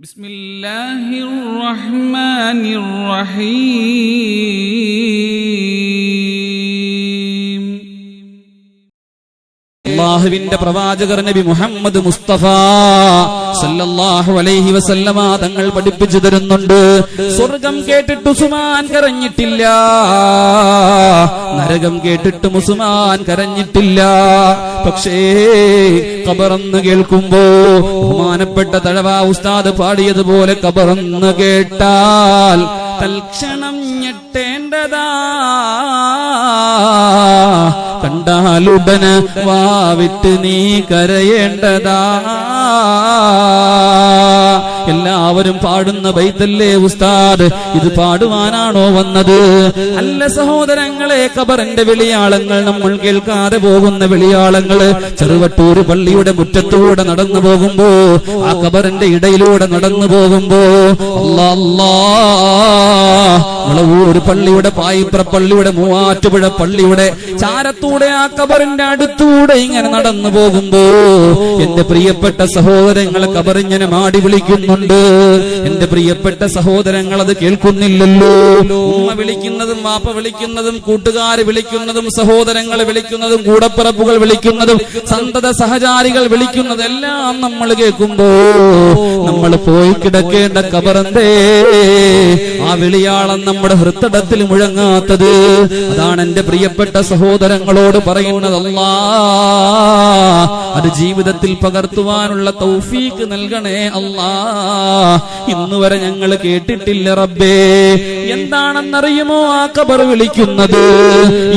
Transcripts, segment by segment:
بسم الله الرحمن الرحيم അള്ളാഹുവിന്റെ പ്രവാചകർ നബി മുഹമ്മദ് മുസ്തഫ സല്ലല്ലാഹു അലൈഹി വസല്ലമ തങ്ങൾ പഠിപ്പിച്ചു തരുന്നുണ്ട്. സ്വർഗം കേട്ടിട്ട് ഉസുമാൻ കരഞ്ഞിട്ടില്ല. നരകം കേട്ടിട്ട് മുസ്മാൻ കരഞ്ഞിട്ടില്ല. പക്ഷേ കബറന്ന് കേൾക്കുമ്പോ ബഹുമാനപ്പെട്ട തഴവ ഉസ്താദ് പാടിയതുപോലെ കബറന്ന് കേട്ടാൽ തൽക്ഷണം ഞെട്ടേണ്ടതാ. കണ്ടാലുടന് വാവിട്ട് നീ കരയേണ്ടതാ. എല്ലാവരും പാടുന്ന ബൈത്തല്ലേ ഉസ്താദ്. ഇത് പാടുവാനാണോ വന്നത്? അല്ല സഹോദരങ്ങളെ കബറിന്റെ വെളിയാളങ്ങൾ നമ്മൾ കേൾക്കാതെ പോകുന്ന വെളിയാളങ്ങൾ ചെറുവട്ടൂര് പള്ളിയുടെ മുറ്റത്തൂടെ നടന്നു പോകുമ്പോ ആ കബറിന്റെ ഇടയിലൂടെ നടന്നു പോകുമ്പോ മുളവൂർ പള്ളിയുടെ പായിപ്ര പള്ളിയുടെ മൂവാറ്റുപുഴ പള്ളിയുടെ ചാരത്തൂടെ ആ കബറിന്റെ അടുത്തൂടെ ഇങ്ങനെ നടന്നു പോകുമ്പോ എന്റെ പ്രിയപ്പെട്ട സഹോദരങ്ങളെ കബറിങ്ങനെ മാടി വിളിക്കുന്നുണ്ട് എന്റെ പ്രിയപ്പെട്ട സഹോദരങ്ങൾ അത് കേൾക്കുന്നില്ലല്ലോ. ഉമ്മ വിളിക്കുന്നതും വാപ്പ വിളിക്കുന്നതും കൂട്ടുകാര് വിളിക്കുന്നതും സഹോദരങ്ങൾ വിളിക്കുന്നതും കൂടപ്പിറപ്പുകൾ വിളിക്കുന്നതും സന്തത സഹചാരികൾ വിളിക്കുന്നതെല്ലാം നമ്മൾ കേൾക്കുമ്പോ നമ്മൾ പോയി കിടക്കേണ്ട കബറന്തേ? ആ വിളിയാളം നമ്മുടെ ഹൃത്തടത്തിൽ മുഴങ്ങാത്തത്. അതാണ് എന്റെ പ്രിയപ്പെട്ട സഹോദരങ്ങളോട് പറയുന്നതല്ല അത് ജീവിതത്തിൽ പകർത്തുവാനുള്ള തൗഫീക്ക് നൽകണേ അല്ലാ. ഇന്ന് വരെ ഞങ്ങൾ കേട്ടിട്ടില്ല റബ്ബേ. എന്താണെന്നറിയുമോ ആ കബർ വിളിക്കുന്നത്?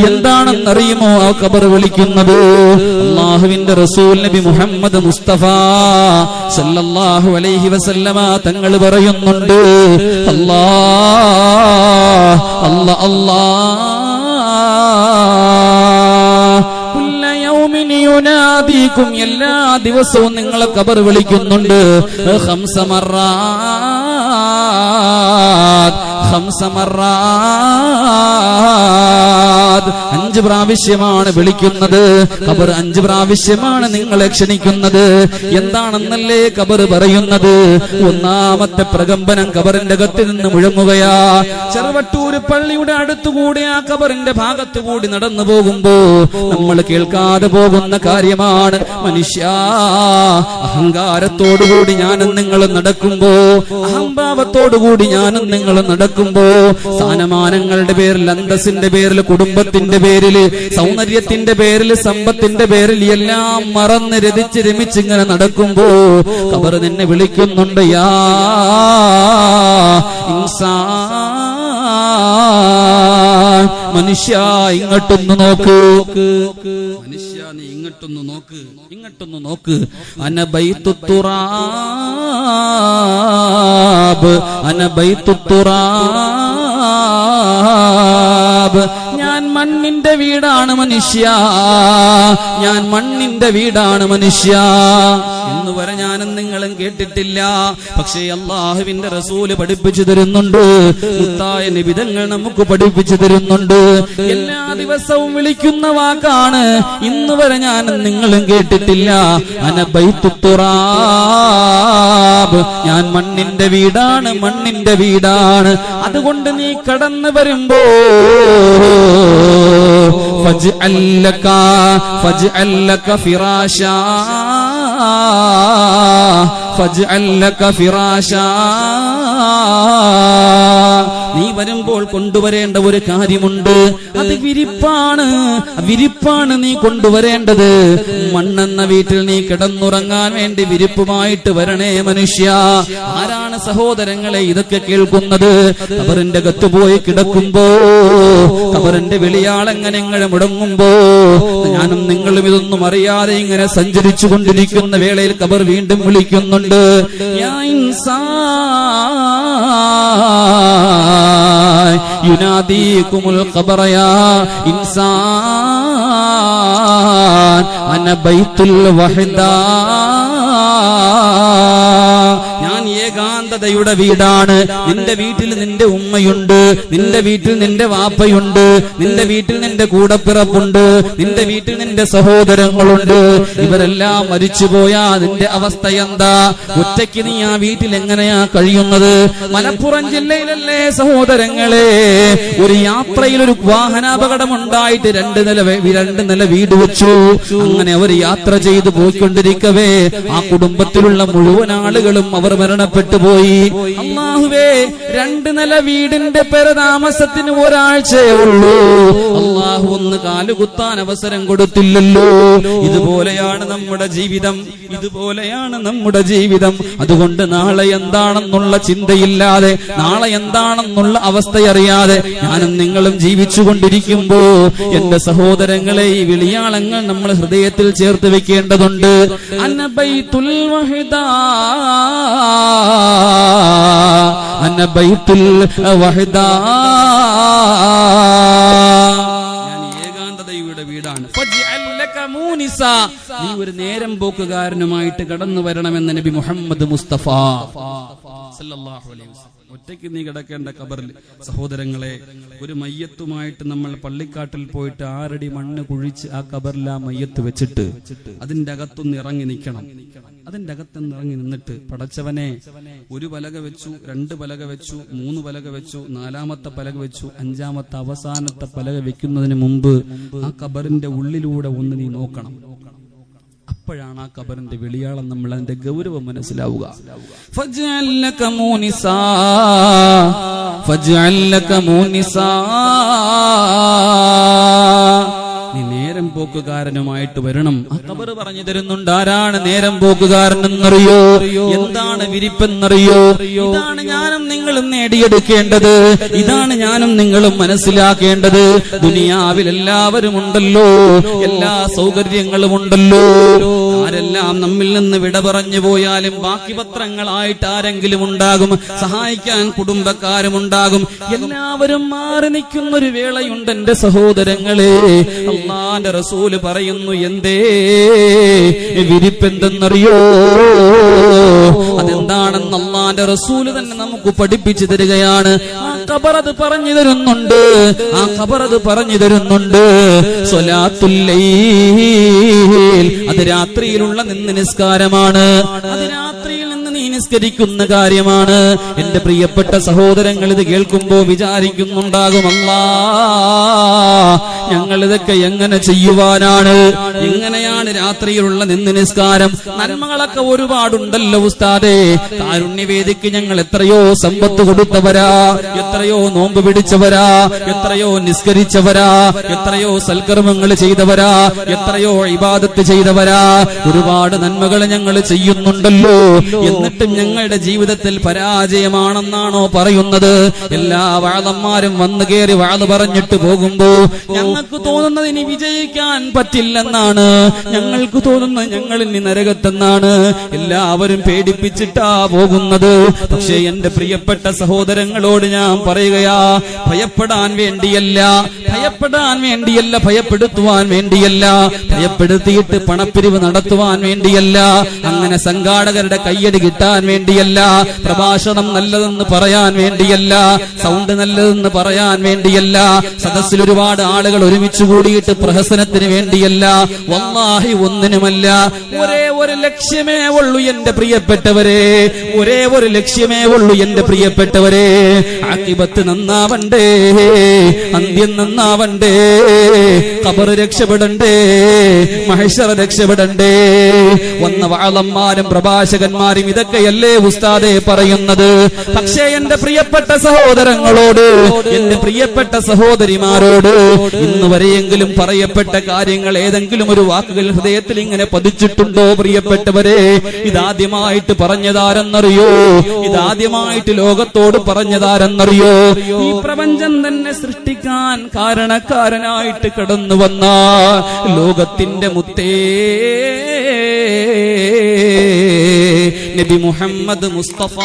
എന്താണെന്നറിയുമോ ആ കബർ വിളിക്കുന്നത്? അള്ളാഹുവിന്റെ റസൂൽ നബി മുഹമ്മദ് മുസ്തഫ സല്ലല്ലാഹു അലൈഹി വസല്ലമ തങ്ങൾ പറയുന്നുണ്ട് അല്ലാ അല്ലാ അല്ലാ യൗമിൻ എല്ലാ ദിവസവും നിങ്ങളെ കബർ വിളിക്കുന്നുണ്ട്. ഹംസമറാ ഖംസ മറാത്ത്. അഞ്ച് പ്രാവശ്യമാണ് വിളിക്കുന്നത്. കബർ അഞ്ച് പ്രാവശ്യമാണ് നിങ്ങളെ ക്ഷണിക്കുന്നത്. എന്താണെന്നല്ലേ കബർ പറയുന്നത്? ഒന്നാമത്തെ പ്രകമ്പനം കബറിന്റെ അകത്ത് നിന്ന് മുഴങ്ങുകയാ. ചെറുവട്ടൂര് പള്ളിയുടെ അടുത്തുകൂടി ആ കബറിന്റെ ഭാഗത്തുകൂടി നടന്നു പോകുമ്പോ നമ്മൾ കേൾക്കാതെ പോകുന്ന കാര്യമാണ്. മനുഷ്യ അഹങ്കാരത്തോടുകൂടി ഞാനും നിങ്ങൾ നടക്കുമ്പോ അഹംഭാവത്തോടുകൂടി ഞാനും നിങ്ങൾ നടക്കുമ്പോ സ്ഥാനമാനങ്ങളുടെ പേരിൽ അന്തസ്സിന്റെ പേരിൽ കുടുംബത്തിന്റെ പേരിൽ സൗന്ദര്യത്തിന്റെ പേരിൽ സമ്പത്തിന്റെ പേരിൽ എല്ലാം മറന്ന് രതിച്ച് രമിച്ച് ഇങ്ങനെ നടക്കുമ്പോ കബർ നിന്നെ വിളിക്കുന്നുണ്ട് യാ മനുഷ്യ ഇങ്ങോട്ടൊന്ന് നോക്ക്. മനുഷ്യ നീ ഇങ്ങോട്ടൊന്ന് നോക്ക്. ഇങ്ങോട്ടൊന്ന് നോക്ക്. അനബൈത്തുറാബ് അനബൈത്തുറാബ് ഞാൻ മണ്ണിന്റെ വീടാണ് മനുഷ്യ. ഞാൻ മണ്ണിന്റെ വീടാണ് മനുഷ്യ. എന്ന് വരെ ഞാനും നിങ്ങളും കേട്ടിട്ടില്ല. പക്ഷേ അള്ളാഹുവിന്റെ റസൂൽ പഠിപ്പിച്ചു തരുന്നുണ്ട്. മുത്തായ നിബിതങ്ങൾ നമുക്ക് പഠിപ്പിച്ചു തരുന്നുണ്ട്. എല്ലാ ദിവസവും വിളിക്കുന്ന വാക്കാണ്. ഇന്ന് വരെ ഞാനും നിങ്ങളും കേട്ടിട്ടില്ല. റബ്ബ് ഞാൻ മണ്ണിന്റെ വീടാണ് മണ്ണിന്റെ വീടാണ്. അതുകൊണ്ട് നീ കടന്നു വരുമ്പോ ഫജ് അല്ലക്ക ഫജ് അല്ലക്ക ഫിറാശ ഫജ് അല്ലക്ക ഫിറാശ. നീ വരുമ്പോൾ കൊണ്ടുവരേണ്ട ഒരു കാര്യമുണ്ട്. അത് വിരിപ്പാണ്. വിരിപ്പാണ് നീ കൊണ്ടുവരേണ്ടത്. മണ്ണെന്ന വീട്ടിൽ നീ കിടന്നുറങ്ങാൻ വേണ്ടി വിരിപ്പുമായിട്ട് വരണേ മനുഷ്യ. ആരാണ് സഹോദരങ്ങളെ ഇതൊക്കെ കേൾക്കുന്നത്? കബറിന്റെ കത്തുപോയി കിടക്കുമ്പോ കബറിന്റെ വെളിയാളെങ്ങനെ മുടങ്ങുമ്പോ ഞാനും നിങ്ങളും ഇതൊന്നും അറിയാതെ ഇങ്ങനെ സഞ്ചരിച്ചു കൊണ്ടിരിക്കുന്ന വേളയിൽ കബർ വീണ്ടും വിളിക്കുന്നുണ്ട്. യാ ഇൻസാൻ യുനാദീകുമുൽ ഖബറ യാ ഇൻസാൻ അന بيت വഹദാ. ഏകാന്തതയുടെ വീടാണ്. നിന്റെ വീട്ടിൽ നിന്റെ ഉമ്മയുണ്ട്. നിന്റെ വീട്ടിൽ നിന്റെ വാപ്പയുണ്ട്. നിന്റെ വീട്ടിൽ നിന്റെ കൂടപ്പിറപ്പുണ്ട്. നിന്റെ വീട്ടിൽ നിന്റെ സഹോദരങ്ങളുണ്ട്. ഇവരെല്ലാം മരിച്ചുപോയാ നിന്റെ അവസ്ഥ എന്താ? ഒറ്റയ്ക്ക് നീ ആ വീട്ടിൽ എങ്ങനെയാ കഴിയുന്നത്? മലപ്പുറം ജില്ലയിലല്ലേ സഹോദരങ്ങളെ? ഒരു യാത്രയിൽ ഒരു വാഹനാപകടം ഉണ്ടായിട്ട് രണ്ട് നില രണ്ട് നില വീട് വെച്ചു. അങ്ങനെ അവർ യാത്ര ചെയ്തു പോയിക്കൊണ്ടിരിക്കവേ. ആ കുടുംബത്തിലുള്ള മുഴുവൻ ആളുകളും അവർ മരണപ്പെട്ടു പോയി അള്ളാഹുവേ രണ്ട് നില വീടിന്റെ പെരതാമസത്തിന് ഒരാഴ്ചയേ ഉള്ളൂ. അള്ളാഹു ഒന്ന് കാലുകുത്താൻ അവസരം കൊടുത്തില്ലല്ലോ. ഇതുപോലെയാണ് നമ്മുടെ ജീവിതം. ഇതുപോലെയാണ് നമ്മുടെ ജീവിതം. അതുകൊണ്ട് നാളെ എന്താണെന്നുള്ള ചിന്തയില്ലാതെ നാളെ എന്താണെന്നുള്ള അവസ്ഥയറിയാതെ ഞാനും നിങ്ങളും ജീവിച്ചുകൊണ്ടിരിക്കുമ്പോ എന്റെ സഹോദരങ്ങളെ ഈ വിളിയാളങ്ങൾ നമ്മൾ ഹൃദയത്തിൽ ചേർത്ത് വെക്കേണ്ടതുണ്ട്. അനബൈത്തുൽ വഹിദാ അനബൈത്തുൽ വഹിദാ ഏകാന്തതയുടെ വീടാണ്. നീ ഒരു നേരം പോക്കുകാരനുമായിട്ട് കടന്നു വരണമെന്ന് നബി മുഹമ്മദ് മുസ്തഫ സല്ലല്ലാഹു അലൈഹി വസല്ലം. ഒറ്റയ്ക്ക് നീ കിടക്കേണ്ട കബറിൽ സഹോദരങ്ങളെ ഒരു മയ്യത്തുമായിട്ട് നമ്മൾ പള്ളിക്കാട്ടിൽ പോയിട്ട് ആറടി മണ്ണ് കുഴിച്ച് ആ കബറിൽ ആ മയ്യത്ത് വെച്ചിട്ട് അതിന്റെ അകത്തൊന്ന് ഇറങ്ങി നിൽക്കണം. അതിന്റെ അകത്തൊന്ന് ഇറങ്ങി നിന്നിട്ട് പടച്ചവനെ ഒരു പലക വെച്ചു രണ്ട് പലക വെച്ചു മൂന്ന് പലക വെച്ചു നാലാമത്തെ പലക വെച്ചു അഞ്ചാമത്തെ അവസാനത്തെ പലക വെക്കുന്നതിന് മുമ്പ് ആ കബറിന്റെ ഉള്ളിലൂടെ ഒന്ന് നീ നോക്കണം. അപ്പോഴാണ് ആ കബറിന്റെ വെളിയാളം നമ്മൾ അതിന്റെ ഗൗരവം മനസ്സിലാവുക ഫജ്അൽ ലക മൂനിസാ. നീ നേരം പോക്കുകാരനുമായിട്ട് വരണം. ആ കബർ പറഞ്ഞു തരുന്നുണ്ട്. ആരാണ് നേരം പോക്കുകാരൻ എന്നറിയോ എന്താണ് വിരിപ്പെന്നറിയോ? ഇതാണ് ഞാനും നിങ്ങളും നേടിയെടുക്കേണ്ടത്. ഇതാണ് ഞാനും നിങ്ങളും മനസ്സിലാക്കേണ്ടത്. ദുനിയാവിൽ എല്ലാവരും ഉണ്ടല്ലോ. എല്ലാ സൗകര്യങ്ങളും ഉണ്ടല്ലോ. ആരെല്ലാം നമ്മിൽ നിന്ന് വിട പറഞ്ഞു പോയാലും ബാക്കി പത്രങ്ങളായിട്ട് ആരെങ്കിലും ഉണ്ടാകും. സഹായിക്കാൻ കുടുംബക്കാരും ഉണ്ടാകും എല്ലാവരും മാറി നിൽക്കുന്ന ഒരു വേളയുണ്ട് എന്റെ സഹോദരങ്ങളെ. അള്ളാന്റെ റസൂൽ പറയുന്നു എന്തേ? വിരിപ്പെന്തെന്നറിയോ? അതെന്താണെന്ന് അള്ളാന്റെ റസൂൽ തന്നെ നമുക്ക് പഠിപ്പിച്ചു തരികയാണ്. ആ ഖബർ അത് പറഞ്ഞു തരുന്നുണ്ട്. ആ ഖബർ അത് പറഞ്ഞു തരുന്നുണ്ട്. സ്വലാത്തുല്ലൈൽ അത് രാത്രിയിലുള്ള നിന്ന് നിസ്കാരമാണ്. അത് നിസ്കരിക്കുന്ന കാര്യമാണ്. എന്റെ പ്രിയപ്പെട്ട സഹോദരങ്ങൾ ഇത് കേൾക്കുമ്പോ വിചാരിക്കുന്നുണ്ടാകുമല്ല ഞങ്ങൾ ഇതൊക്കെ എങ്ങനെ ചെയ്യുവാനാണ്? എങ്ങനെയാണ് രാത്രിയിലുള്ള നിന്ന് നിസ്കാരം? നന്മകളൊക്കെ ഒരുപാടുണ്ടല്ലോ ഉസ്താദേ. കാരുണ്യവേദിക്ക് ഞങ്ങൾ എത്രയോ സമ്പത്ത് കൊടുത്തവരാ എത്രയോ നോമ്പ് പിടിച്ചവരാ എത്രയോ നിസ്കരിച്ചവരാ എത്രയോ സൽക്കർമ്മങ്ങൾ ചെയ്തവരാ എത്രയോ ഇബാദത്ത് ചെയ്തവരാ. ഒരുപാട് നന്മകൾ ഞങ്ങൾ ചെയ്യുന്നുണ്ടല്ലോ. എന്നിട്ടും ഞങ്ങളുടെ ജീവിതത്തിൽ പരാജയമാണെന്നാണോ പറയുന്നത്. എല്ലാ വാഴന്മാരും വന്നു കയറി വാഴ് പറഞ്ഞിട്ട് പോകുമ്പോ ഞങ്ങൾക്ക് തോന്നുന്നത് ഇനി വിജയിക്കാൻ പറ്റില്ലെന്നാണ്. ഞങ്ങൾക്ക് തോന്നുന്നത് ഞങ്ങൾ ഇനി നരകത്തെന്നാണ്. എല്ലാവരും പേടിപ്പിച്ചിട്ടാ പോകുന്നത്. പക്ഷേ എന്റെ പ്രിയപ്പെട്ട സഹോദരങ്ങളോട് ഞാൻ പറയുകയാ ഭയപ്പെടാൻ വേണ്ടിയല്ല ഭയപ്പെടാൻ വേണ്ടിയല്ല ഭയപ്പെടുത്തുവാൻ വേണ്ടിയല്ല ഭയപ്പെടുത്തിയിട്ട് പണപ്പിരിവ് നടത്തുവാൻ വേണ്ടിയല്ല അങ്ങനെ സംഘാടകരുടെ കയ്യടി വേണ്ടിയല്ല പ്രഭാഷണം നല്ലതെന്ന് പറയാൻ വേണ്ടിയല്ല സൗണ്ട് നല്ലതെന്ന് പറയാൻ വേണ്ടിയല്ല സദസ്സിൽ ഒരുപാട് ആളുകൾ ഒരുമിച്ച് കൂടിയിട്ട് പ്രഹസനത്തിന് വേണ്ടിയല്ല വല്ലാഹി ഒന്നിനുമല്ല ഒരേ ഒരു ലക്ഷ്യമേ ഉള്ളൂ എന്റെ പ്രിയപ്പെട്ടവരെ. ഒരേ ഒരു ലക്ഷ്യമേ ഉള്ളൂ എന്റെ പ്രിയപ്പെട്ടവരെ. ആക്കിബത്ത് നന്നാവണ്ടേ. അന്ത്യം നന്നാവണ്ടേ. കബറ് രക്ഷപ്പെടണ്ടേ. മഹേശ്വര രക്ഷപ്പെടണ്ടേ. വന്ന വാളന്മാരും പ്രഭാഷകന്മാരും ഇതൊക്കെയല്ലേ ഉസ്താദെ പറയുന്നത്. പക്ഷേ എന്റെ പ്രിയപ്പെട്ട സഹോദരങ്ങളോട് എന്റെ പ്രിയപ്പെട്ട സഹോദരിമാരോട് ഇന്ന് വരെയെങ്കിലും പറയപ്പെട്ട കാര്യങ്ങൾ ഏതെങ്കിലും ഒരു വാക്കുകൾ ഹൃദയത്തിൽ ഇങ്ങനെ പതിച്ചിട്ടുണ്ടോ പ്രിയപ്പെട്ടവരെ ഇതാദ്യമായിട്ട് പറഞ്ഞതാരെന്നറിയോ? ഇതാദ്യമായിട്ട് ലോകത്തോട് പറഞ്ഞതാരെന്നറിയോ? ഈ പ്രപഞ്ചം തന്നെ സൃഷ്ടിക്കാൻ കാരണക്കാരനായിട്ട് കടന്നു വന്ന ലോകത്തിന്റെ മുത്തേ നബി മുഹമ്മദ് മുസ്തഫ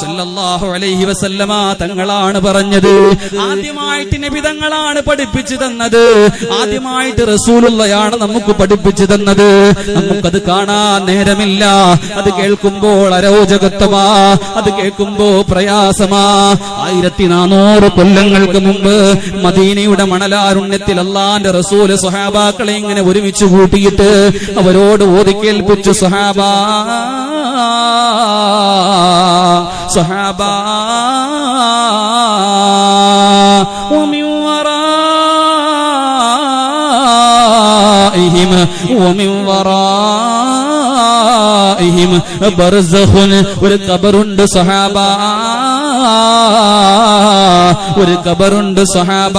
സല്ലല്ലാഹു അലൈഹി വസല്ലമ തങ്ങളാണ് പറഞ്ഞത്. ആദ്യമായിട്ട് നബിതങ്ങളാണ് പഠിപ്പിച്ചു തന്നത്. ആദ്യമായിട്ട് റസൂലുള്ളയാണ് നമുക്ക് പഠിപ്പിച്ചു തന്നത്. നമുക്കത് കാണാൻ നേരമില്ല. അത് കേൾക്കുമ്പോൾ അരോചകത്വമാ. അത് കേൾക്കുമ്പോ പ്രയാസമാ. ആയിരത്തി നാനൂറ് കൊല്ലങ്ങൾക്ക് മുമ്പ് മദീനയുടെ മണലാരുണ്യത്തിൽ അള്ളാന്റെ റസൂൽ സുഹാബാക്കളെ ഇങ്ങനെ ഒരുമിച്ച് കൂട്ടിയിട്ട് അവരോട് ഓതിക്കേൽപ്പിച്ചു സുഹാബാ സുഹാബാ ومن ورائهم ومن ورائهم برزخ ഒരു കബറുണ്ട് സഹാബ ഒരു കബറുണ്ട് സഹാബ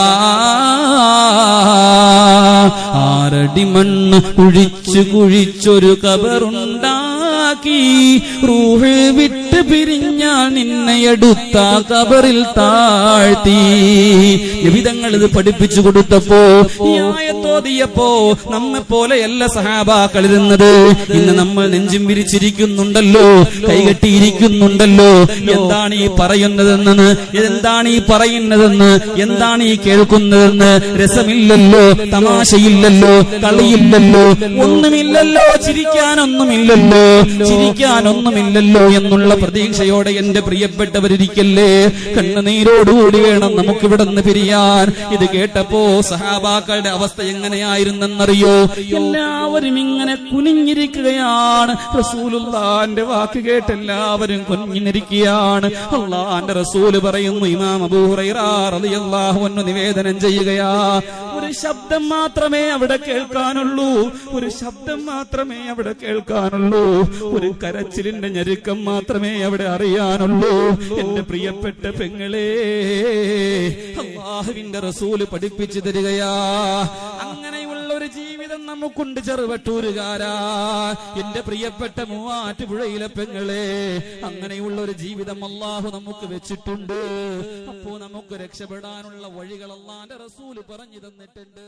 ആറടി മണ്ണ് കുഴിച്ചു കുഴിച്ചൊരു കബറുണ്ടാക്കി റൂഹ് വിട്ട് പിരിഞ്ഞാൽ നിന്നെ എടുത്ത കബറിൽ താഴ്ത്തി. വിവിധങ്ങൾ ഇത് പഠിപ്പിച്ചു കൊടുത്തപ്പോ തോതിയപ്പോ നമ്മെ പോലെയല്ല സഹാബാക്കൾ ഇരുന്നത്. ഇന്ന് നമ്മൾ നെഞ്ചും വിരിച്ചിരിക്കുന്നുണ്ടല്ലോ കൈകെട്ടിയിരിക്കുന്നുണ്ടല്ലോ. എന്താണ് ഈ പറയുന്നതെന്ന് എന്താണ് ഈ പറയുന്നതെന്ന് എന്താണ് ഈ കേൾക്കുന്നതെന്ന് രസമില്ലല്ലോ തമാശയില്ലല്ലോ കളിയില്ലല്ലോ ഒന്നുമില്ലല്ലോ ചിരിക്കാനൊന്നുമില്ലല്ലോ ചിരിക്കാനൊന്നുമില്ലല്ലോ എന്നുള്ള പ്രതീക്ഷയോടെ എന്റെ പ്രിയപ്പെട്ടവരിരിക്കല്ലേ? കണ്ണുനീരോടുകൂടി വേണം നമുക്കിവിടെ നിന്ന് പിരിയാൻ. ഇത് കേട്ടപ്പോ സഹാബാക്കളുടെ അവസ്ഥ എങ്ങനെയായിരുന്നെന്നറിയോ? എല്ലാവരും ഇങ്ങനെ കുനിഞ്ഞിരിക്കുകയാണ്. റസൂലുള്ളാന്റെ വാക്ക് കേട്ട് എല്ലാവരും കുനിഞ്ഞിരിക്കുകയാണ്. അള്ളാന്റെ റസൂൽ പറയുന്നു ഇമാം അബൂഹുറൈറാഹു നിവേദനം ചെയ്യുകയാ. ഒരു ശബ്ദം മാത്രമേ അവിടെ കേൾക്കാനുള്ളൂ. ഒരു ശബ്ദം മാത്രമേ അവിടെ കേൾക്കാനുള്ളൂ. ഒരു കരച്ചിലിന്റെ ഞെരുക്കം മാത്രമേ അവിടെ അറിയാനുള്ളൂ. എന്റെ പ്രിയപ്പെട്ട പെങ്ങളെ അള്ളാഹുവിന്റെ റസൂൽ പഠിപ്പിച്ചു തരികയാ. ജീവിതം നമുക്കുണ്ട് ചെറുവട്ടൂരുകാരാ. എന്റെ പ്രിയപ്പെട്ട മൂവാറ്റുപുഴയിലെ പെങ്ങളെ അങ്ങനെയുള്ള ഒരു ജീവിതം അള്ളാഹു നമുക്ക് വെച്ചിട്ടുണ്ട്. അപ്പോ നമുക്ക് രക്ഷപ്പെടാനുള്ള വഴികൾ റസൂൽ പറഞ്ഞു തന്നിട്ടുണ്ട്.